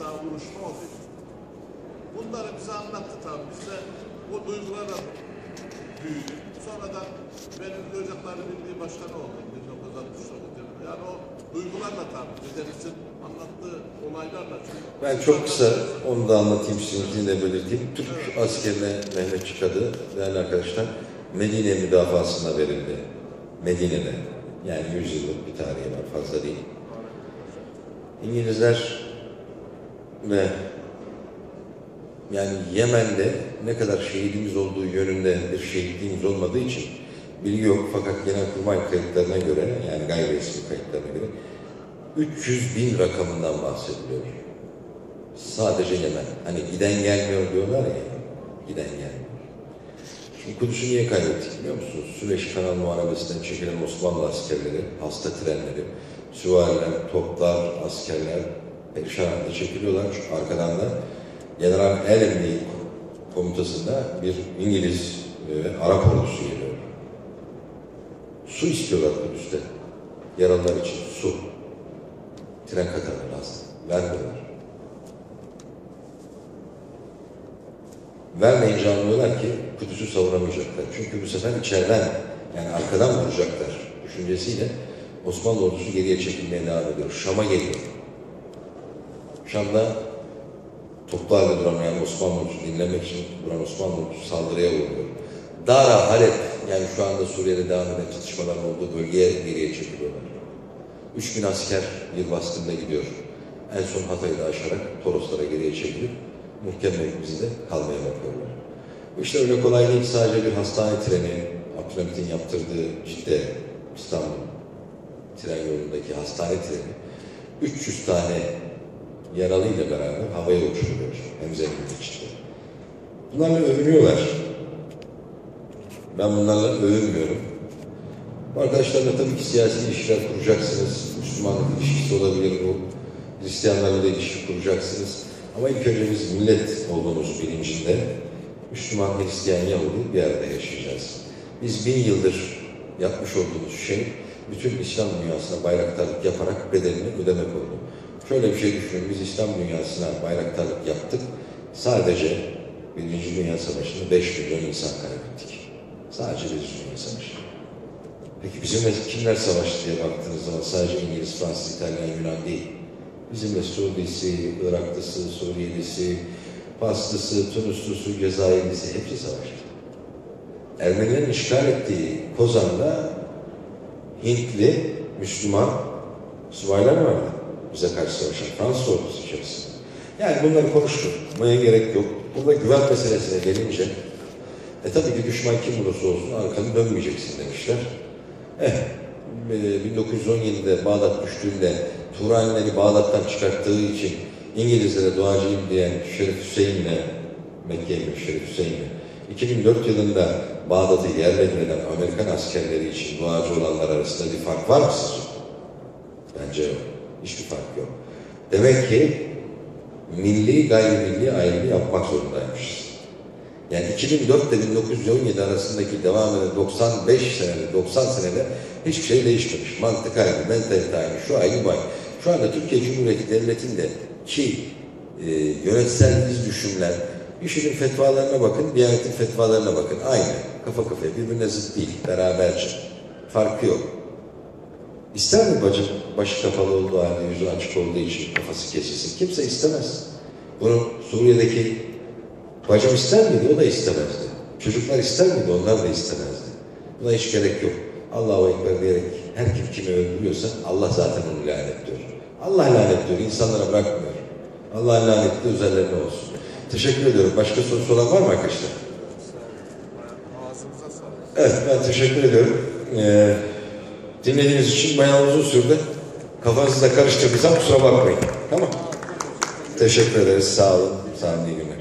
daha vuruşma oldu. Bunları bize anlattı tabii. Biz de o duygulara büyüdük. Sonradan benim Ocakları Birliği Başkanı oldum 1969 yılında. Yani o duygularla tabii. Dedemizin anlattığı olaylarla. Ben çok kısa onu da anlatayım sizin de belirteyim. Türk askerine Mehmetçik adı değerli arkadaşlar Medine müdafasında verildi. Medine'de. Yani 100 yıllık bir tarihi var fazla değil. İngilizler ve yani Yemen'de ne kadar şehidimiz olduğu yönünde bir şehitliğimiz olmadığı için bilgi yok fakat Genelkurmay kayıtlarına göre yani gayri resmi kayıtlarına göre 300 bin rakamından bahsediliyor. Sadece Yemen. Hani giden gelmiyor diyorlar ya. Giden gelmiyor. Şimdi Kudüs'ü niye kaybettik biliyor musunuz? Süveyş Kanal Muharebesi'nden çekilen Osmanlı askerleri, hasta trenleri, süvariler, toplar, askerler perişan çekiliyorlar. Çünkü arkadan da General Allenby komutasında bir İngiliz ve Arap ordusu geliyor. Su istiyorlar Kudüs'te. Yaralılar için su. Tren katarlar lazım. Vermiyorlar. Vermeyince anlıyorlar ki Kudüs'ü savunamayacaklar. Çünkü bu sefer içeriden yani arkadan vuracaklar düşüncesiyle Osmanlı ordusu geriye çekilmeye devam ediyor. Şam'a geliyor. Şam'da toplu halde duramayan Osmanlı ordusu dinlemek için duran Osmanlı ordusu saldırıya uğruyor. Dara, Halep yani şu anda Suriye'de devam eden çatışmaların olduğu bölgeye geriye çekiliyorlar. 3000 asker bir baskında gidiyor. En son Hatay'ı da aşarak Toroslara geriye çekilip muhkem mevkimizde kalmaya bakıyorlar. İşte öyle kolay değil. Sadece bir hastane treni, Abdülhamit'in yaptırdığı Cidde, İstanbul tren yolundaki hastane treni 300 tane yaralıyla beraber havaya uçuruyor Hemze'nin içinde. Bunlarla övünüyorlar. Ben bunlarla övünmüyorum. Bu arkadaşlarla tabii ki siyasi ilişkiler kuracaksınız. Müslümanlık ilişkisi olabilir bu. Hristiyanlarla da ilişki kuracaksınız. Ama ilk önce biz millet olduğumuz bilincinde Müslüman, Hristiyan, Yahudi bir arada yaşayacağız. Biz bin yıldır yapmış olduğumuz şey bütün İslam dünyasına bayraktarlık yaparak bedelini ödemek oldu. Şöyle bir şey düşünün, biz İslam dünyasına bayraktarlık yaptık. Sadece Birinci Dünya Savaşı'nda 5 milyon insan kaybettik. Sadece Birinci Dünya Savaşı. Peki bizimle kimler savaştı diye baktığınız zaman sadece İngiliz, Fransız, İtalyan, Yunan değil. Bizimle Suudisi, Iraklısı, Suriyelisi, Faslısı, Tunuslusu, Cezayirlisi hepsi savaştı. Ermenilerin işgal ettiği Kozan'da Hintli, Müslüman subaylar vardı. Bize karşı savaşan Fransız ordusu içerisinde. Yani bunları konuşmaya gerek yok. Burada güven meselesine gelince e tabii ki düşman kim olursa olsun arkanı dönmeyeceksin demişler. Eh, 1917'de Bağdat düştüğünde Turanleri Bağdat'tan çıkarttığı için İngilizlere doğacıyım diyen Şerif Hüseyin'le Mekke'ye Şerif Hüseyin'le 2004 yılında Bağdat'ı yerle bir eden Amerikan askerleri için duacı olanlar arasında bir fark var mı sizce? Bence yok. Hiçbir fark yok. Demek ki milli gayrimilli ayrımı yapmak zorundaymışız. Yani 2004 ile 1917 arasındaki devam eden 95 senede, 90 senede hiçbir şey değişmemiş. Mantık aynı, mentalite aynı, şu aynı bu aynı. Şu anda Türkiye Cumhuriyeti Devleti'nde ki e, yönetsel iz düşümler, IŞİD'in fetvalarına bakın, Diyanet'in fetvalarına bakın. Aynı, kafa kafaya, birbirine zıt değil, beraberce. Farkı yok. İster mi bacı başı kapalı olduğu halde, yüzü açık olduğu için kafası kesilsin? Kimse istemez. Bunu Suriye'deki bacım ister miydi? O da istemezdi. Çocuklar ister miydi? Onlar da istemezdi. Buna hiç gerek yok. Allahu Ekber diyerek her kim kimi öldürüyorsa Allah zaten onu lanetliyor. Allah lanetliyor, insanlara bırakmıyor. Allah lanetli üzerlerine olsun. Teşekkür ediyorum. Başka sorusu olan var mı arkadaşlar? Evet, ben teşekkür ediyorum. Ee, dinlediğiniz için bayağı uzun sürdü. Kafanızı da karıştırdıysam kusura bakmayın. Tamam. Teşekkür ederiz. Sağ olun. Sağ olun. İyi günler.